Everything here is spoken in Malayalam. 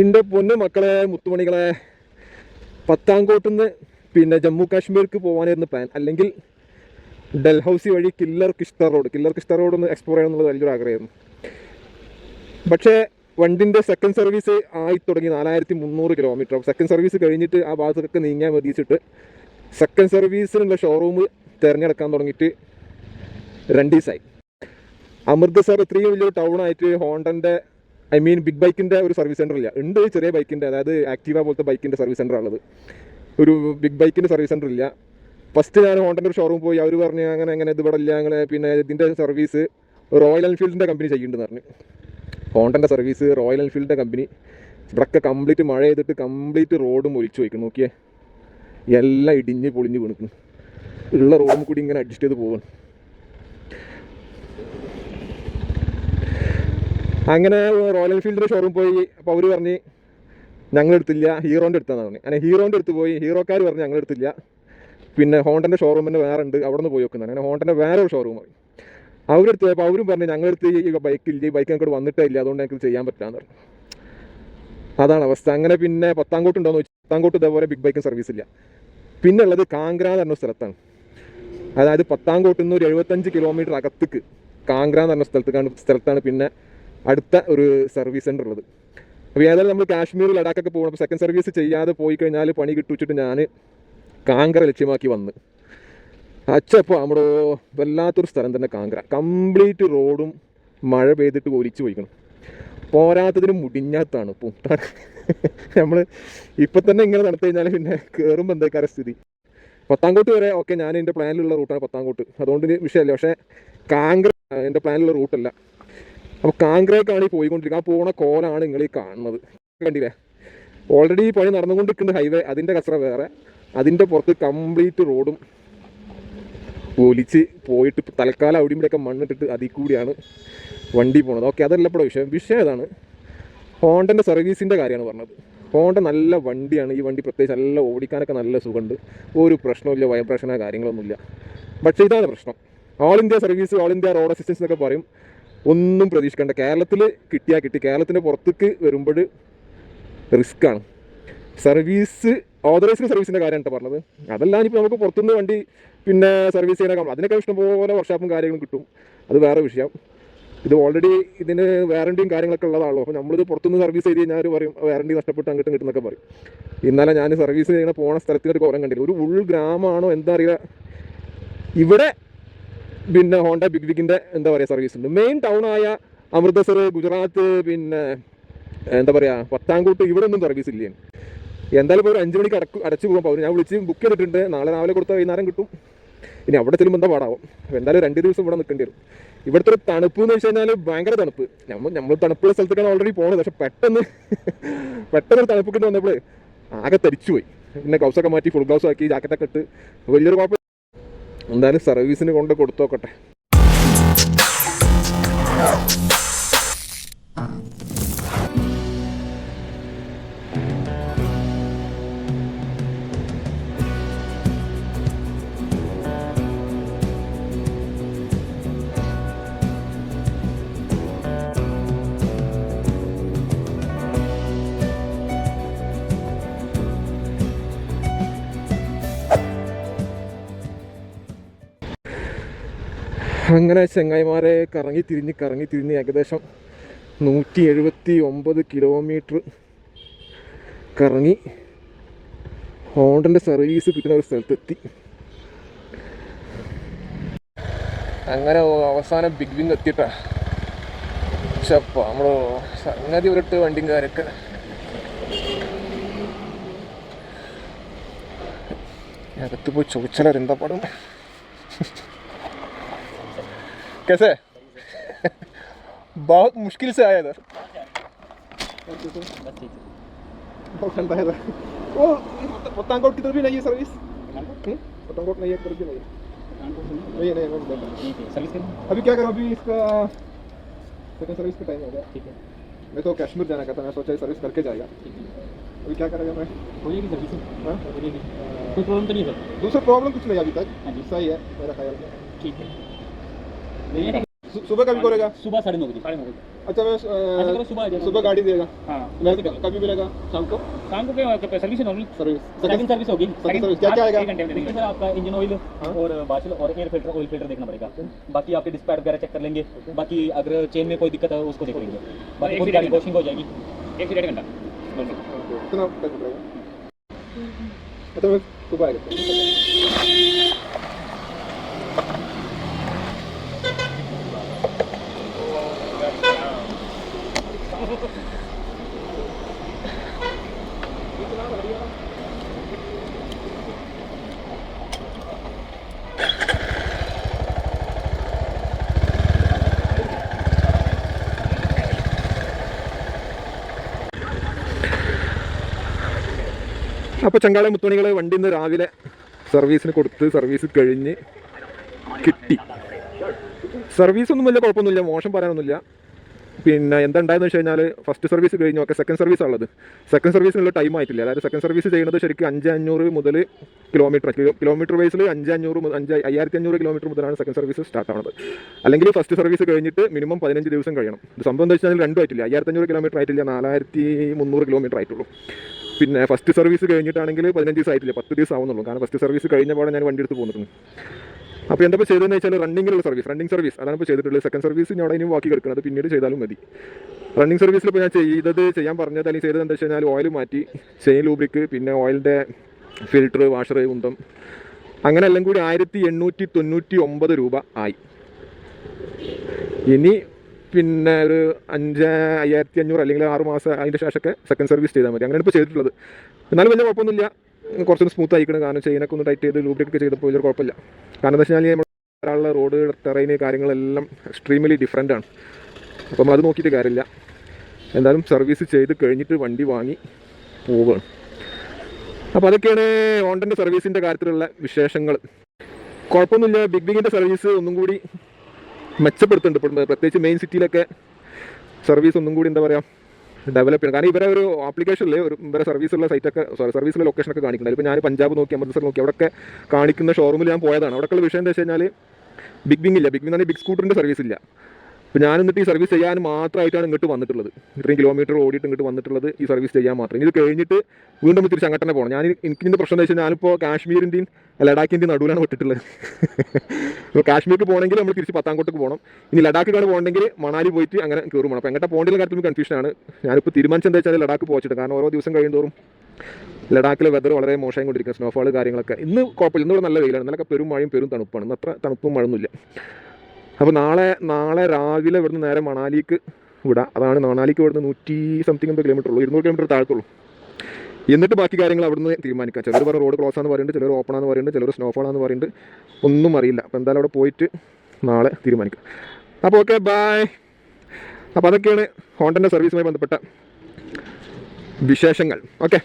എന്റെ പൊന്നു മക്കളെ മുത്തുമണികളെ പത്താംകോട്ടുനിന്ന് പിന്നെ ജമ്മു കാശ്മീർക്ക് പോകാനായിരുന്നു പ്ലാൻ അല്ലെങ്കിൽ ഡൽഹൌസി വഴി കില്ലർ കിഷ്ത റോഡ്. കില്ലർ കിഷ്ത റോഡ് ഒന്ന് എക്സ്പ്ലോർ ചെയ്യണം എന്നുള്ളത് വലിയൊരു ആഗ്രഹമായിരുന്നു. പക്ഷേ വണ്ടിന്റെ സെക്കൻഡ് സർവീസ് ആയി തുടങ്ങി നാലായിരത്തി മുന്നൂറ് കിലോമീറ്റർ സെക്കൻഡ് സർവീസ് കഴിഞ്ഞിട്ട് ആ ഭാഗത്തൊക്കെ നീങ്ങാൻ മതിച്ചിട്ട് സെക്കൻഡ് സർവീസിനുള്ള ഷോറൂം തിരഞ്ഞെടുക്കാൻ തുടങ്ങിയിട്ട് രണ്ട് ദിവസമായി അമൃത്സർ ഇത്രയും വലിയൊരു ടൗൺ ആയിട്ട് ഹോണ്ടന്റെ ഐ മീൻ ബിഗ് ബൈക്കിന്റെ ഒരു സർവീസ് സെന്റർ ഇല്ല. ഉണ്ട് ചെറിയ ബൈക്കിന്റെ അതായത് ആക്റ്റീവ പോലത്തെ ബൈക്കിന്റെ സർവീസ് സെന്റർ ഉള്ളത്. ഒരു ബിഗ് ബൈക്കിന്റെ സർവീസ് സെന്റർ ഇല്ല. ഫസ്റ്റ് ഞാൻ ഹോണ്ടന്റെ ഒരു ഷോറൂം പോയി അവർ പറഞ്ഞു അങ്ങനെ അങ്ങനെ ഇത് ഇവിടെ ഇല്ല അങ്ങനെ പിന്നെ ഇതിന്റെ സർവീസ് റോയൽ എൻഫീൽഡിന്റെ കമ്പനി ചെയ്യുന്നുണ്ടെന്ന് പറഞ്ഞു. ഹോണ്ടന്റെ സർവീസ് റോയൽ എൻഫീൽഡിന്റെ കമ്പനി. ഇവിടൊക്കെ കംപ്ലീറ്റ് മഴ ചെയ്തിട്ട് കംപ്ലീറ്റ് റോഡും ഒലിച്ചു വയ്ക്കും നോക്കിയേ. എല്ലാം ഇടിഞ്ഞ് പൊളിഞ്ഞ് വീണിക്കുന്നു ഉള്ള റോഡും കൂടി ഇങ്ങനെ അഡ്ജസ്റ്റ് ചെയ്ത് പോവാണ്. അങ്ങനെ റോയൽ എൻഫീൽഡിന്റെ ഷോറൂം പോയി. അപ്പോൾ അവർ പറഞ്ഞ് ഞങ്ങൾ എടുത്തില്ല ഹീറോന്റെ എടുത്താന്ന് പറഞ്ഞു. അങ്ങനെ ഹീറോന്റെ എടുത്ത് പോയി. ഹീറോക്കാർ പറഞ്ഞ് ഞങ്ങൾ എടുത്തില്ല പിന്നെ ഹോണ്ടന്റെ ഷോറൂമിന്റെ വേറെ ഉണ്ട് അവിടെ നിന്ന് പോയി വെക്കുന്നതാണ് അങ്ങനെ ഹോണ്ടന്റെ വേറെ ഒരു ഷോറൂം പോയി. അവരെടുത്ത് അപ്പോൾ അവരും പറഞ്ഞു ഞങ്ങളെടുത്ത് ഈ ബൈക്ക് ഈ ബൈക്ക് ഞങ്ങൾക്ക് വന്നിട്ടേ ഇല്ല. അതുകൊണ്ട് ഞങ്ങൾക്ക് ചെയ്യാൻ പറ്റില്ലാന്ന് പറഞ്ഞു. അതാണ് അവസ്ഥ. അങ്ങനെ പിന്നെ പത്താംകോട്ട് ഉണ്ടോയെന്ന് ചോദിച്ചു പത്താംകോട്ട് ഇതേപോലെ ബിഗ് ബൈക്കും സർവീസ് ഇല്ല. പിന്നെ ഉള്ളത് കാങ്ക്ര എന്ന് പറഞ്ഞ സ്ഥലത്താണ്. അതായത് പത്താംകോട്ടിൽ നിന്ന് ഒരു എഴുപത്തഞ്ച് കിലോമീറ്റർ അകത്തേക്ക് കാങ്ക്ര എന്ന് പറഞ്ഞ സ്ഥലത്തേക്കാണ് സ്ഥലത്താണ് പിന്നെ അടുത്ത ഒരു സർവീസ് സെന്റർ ഉള്ളത്. അപ്പോൾ ഏതായാലും നമ്മൾ കാശ്മീർ ലഡാക്കൊക്കെ പോകണം. അപ്പോൾ സെക്കൻഡ് സർവീസ് ചെയ്യാതെ പോയി കഴിഞ്ഞാൽ പണി കിട്ടുവച്ചിട്ട് ഞാൻ കാങ്കര ലക്ഷ്യമാക്കി വന്ന്. അച്ചപ്പോൾ നമ്മുടെ വല്ലാത്തൊരു സ്ഥലം തന്നെ കാങ്കര. കംപ്ലീറ്റ് റോഡും മഴ പെയ്തിട്ട് ഒലിച്ചു പോയിക്കണം. പോരാത്തതിന് മുടിഞ്ഞാത്താണ് പൂട്ടാൻ നമ്മൾ ഇപ്പം തന്നെ ഇങ്ങനെ നടത്തി കഴിഞ്ഞാൽ പിന്നെ കയറുമ്പോൾ എന്തൊക്കെ സ്ഥിതി? പത്താംകോട്ട് വരെ ഓക്കെ ഞാൻ എന്റെ പ്ലാനിലുള്ള റൂട്ടാണ് പത്താംകോട്ട്. അതുകൊണ്ട് വിഷയമല്ല പക്ഷേ കാങ്കര എന്റെ പ്ലാനിലുള്ള റൂട്ടല്ല അപ്പോൾ കാങ്കറേക്കാണ് ഈ പോയിക്കൊണ്ടിരിക്കുക ആ പോണ കോലാണ് നിങ്ങൾ ഈ കാണുന്നത്. കണ്ടില്ലേ? ഓൾറെഡി ഈ പണി നടന്നുകൊണ്ടിരിക്കുന്ന ഹൈവേ അതിന്റെ കച്ചറ വേറെ. അതിന്റെ പുറത്ത് കംപ്ലീറ്റ് റോഡും ഒലിച്ച് പോയിട്ട് തൽക്കാലം അവിടെ ഇവിടെയൊക്കെ മണ്ണിട്ടിട്ട് അതിൽ കൂടിയാണ് വണ്ടി പോണത്. ഓക്കെ അതല്ല ഇപ്പോൾ വിഷയം. വിഷയം ഏതാണ് ഹോണ്ടന്റെ സർവീസിന്റെ കാര്യമാണ് പറഞ്ഞത്. ഹോണ്ട നല്ല വണ്ടിയാണ്. ഈ വണ്ടി പ്രത്യേകിച്ച് നല്ല ഓടിക്കാനൊക്കെ നല്ല സുഖമുണ്ട്. ഒരു പ്രശ്നമില്ല വൈബ്രേഷനോ കാര്യങ്ങളൊന്നുമില്ല. പക്ഷേ ഇതാണ് പ്രശ്നം. All India service all India road assistance എന്നൊക്കെ പറയും. ഒന്നും പ്രതീക്ഷിക്കേണ്ട. കേരളത്തിൽ കിട്ടിയാൽ കിട്ടി. കേരളത്തിന്റെ പുറത്തേക്ക് വരുമ്പോൾ റിസ്ക്കാണ്. സർവീസ് ഓതറൈസ്ഡ് സർവീസിന്റെ കാര്യമാണ് കേട്ടോ പറഞ്ഞത്. അതെല്ലാം ഇനിയിപ്പോൾ നമുക്ക് പുറത്തുനിന്ന് വണ്ടി പിന്നെ സർവീസ് ചെയ്യാനൊക്കെ അതിനൊക്കെ ഇഷ്ടംപോലെ വർഷാപ്പും കാര്യങ്ങളും കിട്ടും. അത് വേറെ വിഷയം. ഇത് ഓൾറെഡി ഇതിന് വാറണ്ടിയും കാര്യങ്ങളൊക്കെ ഉള്ളതാണല്ലോ. അപ്പോൾ നമ്മളിത് പുറത്തുനിന്ന് സർവീസ് ചെയ്ത് കഴിഞ്ഞാൽ പറയും വാറണ്ടി നഷ്ടപ്പെട്ട് അങ്ങോട്ടും കിട്ടുന്നൊക്കെ പറയും. ഇന്നലെ ഞാൻ സർവീസ് ചെയ്യുന്ന പോണ സ്ഥലത്തിനൊരു കുറം കണ്ടില്ല. ഒരു ഉൾ ഗ്രാമമാണോ എന്താ അറിയുക ഇവിടെ പിന്നെ ഹോണ്ട ബിഗ് ബിഗിന്റെ എന്താ പറയുക സർവീസ് ഉണ്ട്. മെയിൻ ടൗൺ ആയ അമൃതസർ ഗുജറാത്ത് പിന്നെ എന്താ പറയുക പത്താംകൂട്ട് ഇവിടെ ഒന്നും സർവീസ് ഇല്ലേ? എന്തായാലും ഇപ്പോൾ ഒരു അഞ്ച് മണിക്ക് അടക്ക് അടച്ചു പോകാൻ പോകും ഞാൻ വിളിച്ച് ബുക്ക് ചെയ്തിട്ടുണ്ട്. നാളെ രാവിലെ കൊടുത്താൽ വൈകുന്നേരം കിട്ടും. ഇനി അവിടെ ചെല്ലുമ്പോൾ എന്താ പാടാവും? എന്തായാലും രണ്ട് ദിവസം ഇവിടെ നിൽക്കേണ്ടി വരും. ഇവിടുത്തെ ഒരു തണുപ്പ് എന്ന് വെച്ച് കഴിഞ്ഞാൽ ഭയങ്കര തണുപ്പ്. നമ്മൾ നമ്മൾ തണുപ്പുള്ള സ്ഥലത്തേക്കാണ് ഓൾറെഡി പോകുന്നത് പക്ഷെ പെട്ടെന്ന് പെട്ടെന്ന് തണുപ്പ് വന്നപ്പോൾ ആകെ തരിച്ചു പോയി പിന്നെ ഗ്ലൗസൊക്കെ മാറ്റി ഫുൾ ഗ്ലൗസ് ആക്കി ജാക്കറ്റൊക്കെ ഇട്ട്. വലിയൊരു കുഴപ്പം എന്തായാലും സർവീസിന് കൊണ്ട് കൊടുത്തു അങ്ങനെ ചെങ്ങായിമാരെ കറങ്ങി തിരിഞ്ഞ് കറങ്ങി തിരിഞ്ഞ് ഏകദേശം നൂറ്റി എഴുപത്തി ഒമ്പത് കിലോമീറ്റർ കറങ്ങി ഹോണ്ടന്റെ സർവീസ് കിട്ടുന്ന ഒരു സ്ഥലത്തെത്തി. അങ്ങനെ അവസാനം ബിഗ് വിങ് എത്തിയിട്ടാ. പക്ഷെ അപ്പോൾ നമ്മൾ സംഗതി ഉരുട്ട് കാര്യൊക്കെ അകത്ത് പോയി ചോദിച്ചാൽ എന്താ പാടും. कैसे? बहुत मुश्किल से आया इधर। बहुत है वो की तरफ़ भी नहीं है सर्विस हम्म? पतंगकोट नहीं है तरफ़ भी नहीं है। नहीं नहीं नहीं है है। सर्विस अभी क्या करूँ अभी इसका सेकंड सर्विस का टाइम हो गया। ठीक है। मैं तो कश्मीर जाना का था मैं सोचा सर्विस करके जाएगा। है। अभी क्या करेगा मैं? हो जाएगी सर्विस हाँ? हो? कोई प्रॉब्लम तो नहीं है सर? दूसरा प्रॉब्लम कुछ नहीं अभी तक। हाँ। सही है मेरा ख्याल ठीक है। नहीं सुबह कभी करेगा सुबह साढ़े नौ बजे। साढ़े नौ बजे। अच्छा मैं करो सुबह सुबह गाड़ी देगा। हाँ। कभी मिलेगा? शाम को? शाम को क्या service normal service second service होगी। क्या-क्या आएगा? एक घंटे में दे देंगे। सर आपका इंजन ऑयल हाँ। और बाशल और एयर फ़िल्टर ऑयल फ़िल्टर देखना पड़ेगा। बाकी आपके डिस्पैच वगैरह चेक कर लेंगे। बाकी अगर चेन में कोई दिक्कत है उसको देख लेंगे। बाकी पूरी गाड़ी वॉशिंग हो जाएगी। एक से डेढ़ घंटा। कितना अच्छा मैं सुबह आएगा അപ്പോൾ ചങ്കാളെ മുത്തുമണികളെ വണ്ടി ഇന്ന് രാവിലെ സർവീസിന് കൊടുത്ത് സർവീസ് കഴിഞ്ഞ് കിട്ടി. സർവീസ് ഒന്നും വലിയ കുഴപ്പമൊന്നുമില്ല മോശം പറയാനൊന്നുമില്ല. പിന്നെ എന്തുണ്ടായെന്ന് വെച്ച് കഴിഞ്ഞാൽ ഫസ്റ്റ് സർവീസ് കഴിഞ്ഞു. ഓക്കെ സെക്കൻഡ് സർവീസ് ഉള്ളത് സെക്കൻഡ് സർവീസിനുള്ള ടൈം ആയിട്ടില്ല. അതായത് സെക്കൻഡ് സർവീസ് ചെയ്യുന്നത് ശരിക്കും അഞ്ച് അഞ്ഞൂറ് മുതൽ കിലോമീറ്റർ കിലോമീറ്റർ വൈസിൽ അഞ്ച് അഞ്ഞൂറ് അഞ്ച് അയ്യായിരത്തി അഞ്ഞൂറ് കിലോമീറ്റർ മുതലാണ് സെക്കൻഡ് സർവീസ് സ്റ്റാർട്ട് ആവുന്നത് അല്ലെങ്കിൽ ഫസ്റ്റ് സർവീസ് കഴിഞ്ഞിട്ട് മിനിമം പതിനഞ്ച് ദിവസം കഴിയണം. ഇത് സംഭവം എന്താ വെച്ചാൽ രണ്ടും ആയിട്ടില്ല. അയ്യായിരത്തി അഞ്ഞൂറ് കിലോമീറ്റർ ആയിട്ടില്ല. നാലായിരത്തി മുന്നൂറ് കിലോമീറ്റർ ആയിട്ടുള്ളൂ. പിന്നെ ഫസ്റ്റ് സർവീസ് കഴിഞ്ഞിട്ടാണെങ്കിൽ പതിനഞ്ച് ദിവസം ആയിട്ടില്ല. പത്ത് ദിവസം ആവുന്നുള്ളൂ. കാരണം ഫസ്റ്റ് സർവീസ് കഴിഞ്ഞ പാടെ ഞാൻ വണ്ടി എടുത്ത് പോന്നിട്ടുണ്ട് അപ്പോൾ എന്താ ചെയ്തതെന്ന് വെച്ചാൽ റണ്ണിങ്ങിലുള്ള സർവീസ് റണ്ണിങ് സർവീസ് അതാണ് ഇപ്പോൾ ചെയ്തിട്ടുള്ളത്. സെക്കൻഡ് സർവീസ് ഞാൻ അവിടെ ഇനി ബാക്കി കിടക്കുന്നത്. പിന്നീട് ചെയ്താലും മതി. റണ്ണിങ് സർവീസിൽ ഇപ്പോൾ ഞാൻ ചെയ്തത് ചെയ്യാൻ പറഞ്ഞത് അല്ലെങ്കിൽ ചെയ്തത് എന്താ വെച്ച് ഓയിൽ മാറ്റി ചെയിൻ ലൂബ്രിക്ക് പിന്നെ ഓയിലിന്റെ ഫിൽട്ടർ വാഷർ ഉന്തം. അങ്ങനെ എല്ലാം കൂടി ആയിരത്തി എണ്ണൂറ്റി തൊണ്ണൂറ്റി ഒമ്പത് രൂപ ആയി. ഇനി പിന്നെ ഒരു അഞ്ച് അയ്യായിരത്തി അഞ്ഞൂറ് അല്ലെങ്കിൽ ആറ് മാസം അതിന്റെ ശേഷമൊക്കെ സെക്കൻഡ് സർവീസ് ചെയ്താൽ മതി. അങ്ങനെയാണ് ഇപ്പോൾ ചെയ്തിട്ടുള്ളത്. എന്നാലും വലിയ കുഴപ്പമൊന്നുമില്ല. കുറച്ചൊന്ന് സ്മൂത്ത് ആയിക്കണം കാരണം ചെയിനൊക്കെ ഒന്ന് ടൈറ്റ് ചെയ്ത് ലൂബ്രിക്കൊക്കെ ചെയ്തപ്പോൾ ഇതൊരു കുഴപ്പമില്ല. കാരണം എന്താ വെച്ച് കഴിഞ്ഞാൽ നമ്മൾ ഒരാളുടെ റോഡ് ടെറൈന് കാര്യങ്ങളെല്ലാം എക്സ്ട്രീംലി ഡിഫറെന്റ് ആണ്. അപ്പം അത് നോക്കിയിട്ട് കാര്യമില്ല. എന്തായാലും സർവീസ് ചെയ്ത് കഴിഞ്ഞിട്ട് വണ്ടി വാങ്ങി പോവുകയാണ് അപ്പോൾ അതൊക്കെയാണ് ഓണ്ടന്റെ സർവീസിന്റെ കാര്യത്തിലുള്ള വിശേഷങ്ങൾ കുഴപ്പമൊന്നുമില്ല. ബിഗ് ബിഗിന്റെ സർവീസ് ഒന്നും കൂടി മെച്ചപ്പെടുത്തുന്നുണ്ട്. പ്രത്യേകിച്ച് മെയിൻ സിറ്റിയിലൊക്കെ സർവീസ് ഒന്നും കൂടി എന്താ പറയുക ഡെവലപ്പ് ചെയ്യണം. കാരണം ഇവരെ ഒരു ആപ്ലിക്കേഷനിൽ ഒരു ഇവരെ സർവീസുള്ള സൈറ്റൊക്കെ സോറി സർവീസിലെ ലൊക്കേഷനൊക്കെ കാണിക്കുന്നുണ്ട്. ഇപ്പോൾ ഞാൻ പഞ്ചാബ് നോക്കി അമൃത്സർ നോക്കി അവിടെയൊക്കെ കാണിക്കുന്ന ഷോറൂമിൽ ഞാൻ പോയതാണ്. അവിടെയുള്ള വിഷയം എന്താ വെച്ച് കഴിഞ്ഞാൽ ബിഗ് ബിങ് ഇല്ല. ബിഗ് ബിങ് ബിഗ് സ്കൂട്ടറിന്റെ സർവീസ് ഇല്ല. അപ്പോൾ ഞാൻ എന്നിട്ട് ഈ സർവീസ് ചെയ്യാൻ മാത്രമായിട്ടാണ് ഇങ്ങോട്ട് വന്നിട്ടുള്ളത്. ഇത്രയും കിലോമീറ്റർ ഓടിയിട്ട് ഇങ്ങോട്ട് വന്നിട്ടുള്ളത് ഈ സർവീസ് ചെയ്യാൻ മാത്രം. ഇത് കഴിഞ്ഞിട്ട് വീണ്ടും തിരിച്ച് അങ്ങോട്ട് തന്നെ പോകണം ഞാൻ എനിക്ക് ഇതിന്റെ പ്രശ്നം എന്ന് വെച്ചാൽ ഞാനിപ്പോൾ കാശ്മീരിന്റെയും ലഡാക്കിന്റെയും നടുവിലാണ് വിട്ടിട്ടുള്ളത്. ഇപ്പോൾ കാശ്മീർക്ക് പോകണമെങ്കിൽ നമ്മൾ തിരിച്ച് പത്താംകോട്ടേക്ക് പോകണം. ഇനി ലഡാക്കിലാണ് പോകണമെങ്കിൽ മണാലി പോയിട്ട് അങ്ങനെ കയറും വേണം. അപ്പോൾ എങ്ങനെ പോകേണ്ട കാര്യത്തിൽ കൺഫ്യൂഷനാണ് ഞാനിപ്പോൾ തീരുമാനിച്ചത് എന്താ വെച്ചാൽ ലഡാക്ക് പോച്ചിട്ട് കാരണം ഓരോ ദിവസം കഴിയുമോറും ലഡാക്കിലെ വെതർ വളരെ മോശമായി കൊണ്ടിരിക്കുക സ്നോഫാൾ കാര്യങ്ങളൊക്കെ. ഇന്ന് കുഴപ്പമില്ല. ഇന്നിവിടെ നല്ല വെയിലാണ്. നല്ല പെരും മഴയും പെരും തണുപ്പാണ്. ഇന്ന് അത്ര തണുപ്പും മഴയൊന്നുമില്ല. അപ്പോൾ നാളെ നാളെ രാവിലെ ഇവിടുന്ന് നേരെ മണാലിക്ക് വിടാം. അതാണ് മണാലിക്ക് ഇവിടുന്ന് നൂറ്റി സംതിങ് എന്തോ കിലോമീറ്റർ ഉള്ളൂ. ഇരുന്നൂറ് കിലോമീറ്റർ താഴത്തുള്ളൂ. എന്നിട്ട് ബാക്കി കാര്യങ്ങൾ അവിടുന്ന് തീരുമാനിക്കാം. ചിലർ പറഞ്ഞ റോഡ് ക്ലോസ് ആണെന്ന് പറയുന്നുണ്ട് ചിലർ ഓപ്പൺ ആണെന്ന് പറയുന്നുണ്ട് ചിലർ സ്നോഫോൾ ആണെന്ന് പറയുന്നുണ്ട്. ഒന്നും അറിയില്ല. അപ്പോൾ എന്തായാലും അവിടെ പോയിട്ട് നാളെ തീരുമാനിക്കാം. അപ്പോൾ ഓക്കെ ബായ് അപ്പോൾ അതൊക്കെയാണ് ഹോണ്ടന്റെ സർവീസുമായി ബന്ധപ്പെട്ട വിശേഷങ്ങൾ. ഓക്കെ